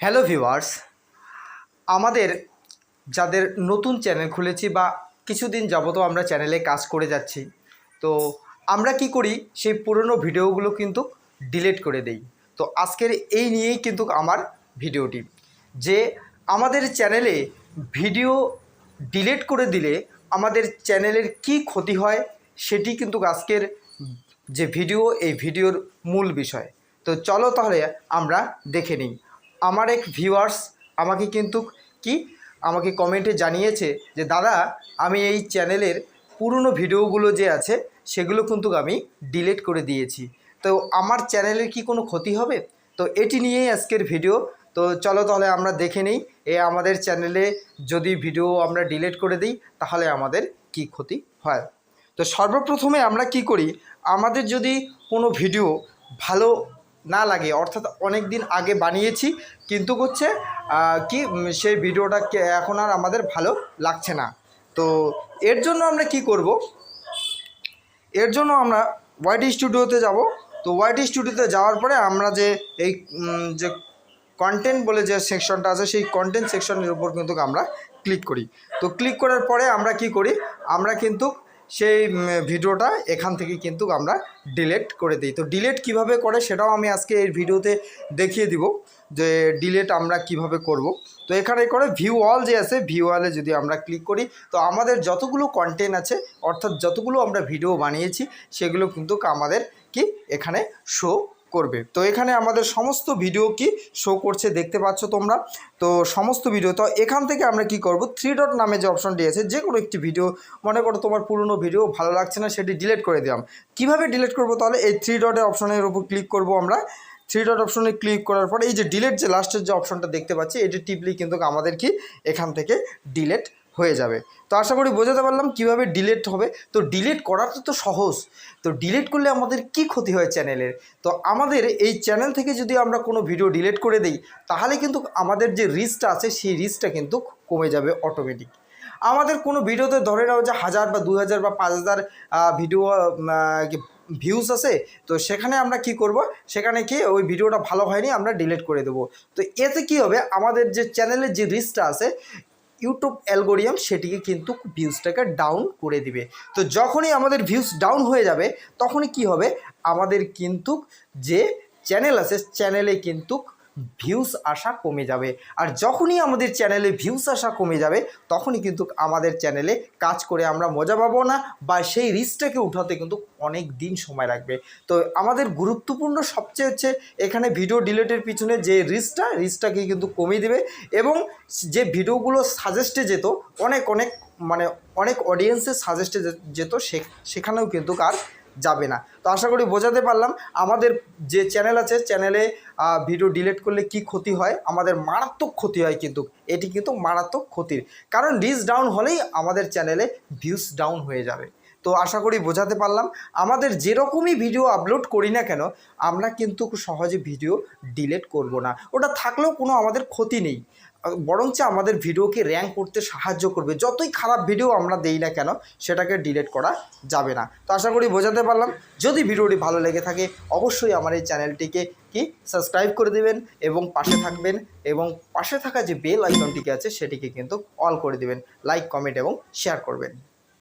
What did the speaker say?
Hello viewers, আমাদের যাদের নতুন চ্যানেল খুলেছি বা কিছুদিন যাবত আমরা চ্যানেলে কাজ করে যাচ্ছি, তো আমরা কি করি, সেই পুরনো ভিডিওগুলো কিন্তু ডিলিট করে দেই। তো আজকের এই নিয়েই কিন্তু আমার ভিডিওটি, যে আমাদের চ্যানেলে ভিডিও ডিলিট করে দিলে আমাদের চ্যানেলের কি ক্ষতি হয়, সেটি কিন্তু আজকের যে ভিডিও, এই ভিডিওর মূল বিষয়। তো চলো তাহলে আমরা দেখে নিই। আমার এক ভিউয়ার্স আমাকে কিন্তু কি? আমাকে কমেন্টে জানিয়েছে যে, দাদা, আমি এই চ্যানেলের পুরনো ভিডিওগুলো যে আছে, সেগুলো কিন্তু আমি ডিলিট করে দিয়েছি। তো আমার চ্যানেলের কি কোনো ক্ষতি হবে? তো এটি নিয়েই আজকের ভিডিও তো চলো তাহলে আমরা দেখে নিই, এ আমাদের চ্যানেলে যদি ভিডিও আমরা ডিলিট করে দিই, তাহলে আমাদের কি ক্ষতি হয়? তো সর্বপ্রথমে আমরা কি করি? আমাদের যদি কোনো ভিডিও ভালো না লাগে। অর্থাৎ অনেক দিন আগে বানিয়েছি, কিন্তু হচ্ছে কি সেই ভিডিওটা এখন আর আমাদের ভালো লাগছে না। তো এর জন্য আমরা কি করব? এর জন্য আমরা ওয়াইটি স্টুডিওতে যাব। তো ওয়াইটি স্টুডিওতে যাওয়ার পরে আমরা যে এই যে কন্টেন্ট বলে যে সেকশনটা আছে, সেই কন্টেন্ট সেকশনের উপর কিন্তু আমরা ক্লিক করি। তো ক্লিক করার পরে আমরা কি করি? আমরা কিন্তু সেই ভিডিওটা এখান থেকে কিন্তু আমরা ডিলেট করে দিই। তো ডিলেট কীভাবে করে সেটাও আমি আজকে এই ভিডিওতে দেখিয়ে দিব যে ডিলেট আমরা কীভাবে করব। তো এখানে করে ভিউ অল যে আছে ভিউ অলে যদি আমরা ক্লিক করি, তো আমাদের যতগুলো কন্টেন্ট আছে, অর্থাৎ যতগুলো আমরা ভিডিও বানিয়েছি, সেগুলো কিন্তু আমাদের কি এখানে শো করবে। তো এখানে আমাদের সমস্ত ভিডিও কি শো করছে দেখতে পাচ্ছ তোমরা। তো সমস্ত ভিডিও তো এখান থেকে আমরা কি করব? থ্রি ডট নামে যে অপশনটি আছে যে কোনো একটি ভিডিও মনে করো তোমার পুরনো ভিডিও ভালো লাগছে না, সেটি ডিলিট করে দিলাম। কীভাবে ডিলিট করব তাহলে? এই থ্রি ডটের অপশনের উপর ক্লিক করব আমরা। থ্রি ডট অপশনে ক্লিক করার পরে, এই যে ডিলেট যে লাস্টের যে অপশনটা দেখতে পাচ্ছি, এটি টিপলি কিন্তু আমাদের কি? এখান থেকে ডিলেট হয়ে যাবে। তো আশা করি বোঝাতে পারলাম কীভাবে ডিলেট হবে। তো ডিলিট করাটা তো সহজ। তো ডিলিট করলে আমাদের কি ক্ষতি হয় চ্যানেলের তো আমাদের এই চ্যানেল থেকে যদি আমরা কোনো ভিডিও ডিলেট করে দিই, তাহলে কিন্তু আমাদের যে রিস্কটা আছে, সেই রিস্কটা কিন্তু কমে যাবে অটোমেটিক আমাদের কোনো ভিডিওতে ধরে নাও যে হাজার বা দু হাজার বা পাঁচ হাজার ভিডিও ভিউজ আছে, তো সেখানে আমরা কি করব? সেখানে কি ওই ভিডিওটা ভালো হয়নি, আমরা ডিলিট করে দেবো। তো এতে কি হবে? আমাদের যে চ্যানেলের যে রিস্কটা আছে ইউটিউব অ্যালগোরিয়াম সেটিকে কিন্তু ভিউজটাকে ডাউন করে দিবে। তো যখনই আমাদের ভিউজ ডাউন হয়ে যাবে, তখনই কি হবে? আমাদের কিন্তু যে চ্যানেল আছে চ্যানেলে কিন্তু ভিউজ আসা কমে যাবে। আর যখনই আমাদের চ্যানেলে ভিউজ আসা কমে যাবে, তখনই কিন্তু আমাদের চ্যানেলে কাজ করে আমরা মজা পাবো না বা সেই রিস্কটাকে উঠাতে কিন্তু অনেক দিন সময় লাগবে। তো আমাদের গুরুত্বপূর্ণ সবচেয়ে হচ্ছে এখানে ভিডিও ডিলেটের পিছনে যে রিস্কটা রিস্কটাকে কিন্তু কমিয়ে দেবে এবং যে ভিডিওগুলো সাজেস্টে যেত, অনেক অনেক মানে অনেক অডিয়েন্সের সাজেস্টে যেত সেখানেও কিন্তু আর যাবে না। তো আশা করি বোঝাতে পারলাম। আমাদের যে চ্যানেল আছে চ্যানেলে ভিডিও ডিলিট করলে কি ক্ষতি হয়? আমাদের মারাত্মক ক্ষতি হয় কিন্তু, এটি কিন্তু মারাত্মক ক্ষতির। কারণ রিচ ডাউন হলেই আমাদের চ্যানেলে ভিউস ডাউন হয়ে যাবে। তো আশা করি বোঝাতে পারলাম। আমাদের যেরকমই ভিডিও আপলোড করি না কেন, আমরা কিন্তু সহজে ভিডিও ডিলেট করব না। ওটা থাকলেও কোনো আমাদের ক্ষতি নেই। বরঞ্চ আমাদের ভিডিওকে র্যাঙ্ক করতে সাহায্য করবে। যতই খারাপ ভিডিও আমরা দেই না কেন, সেটাকে ডিলেট করা যাবে না। তো আশা করি বোঝাতে পারলাম। যদি ভিডিওটি ভালো লেগে থাকে, অবশ্যই আমার এই চ্যানেলটিকে কি সাবস্ক্রাইব করে দেবেন এবং পাশে থাকবেন এবং পাশে থাকা যে বেল আইকনটিকে আছে, সেটিকে কিন্তু অল করে দেবেন। লাইক কমেন্ট এবং শেয়ার করবেন।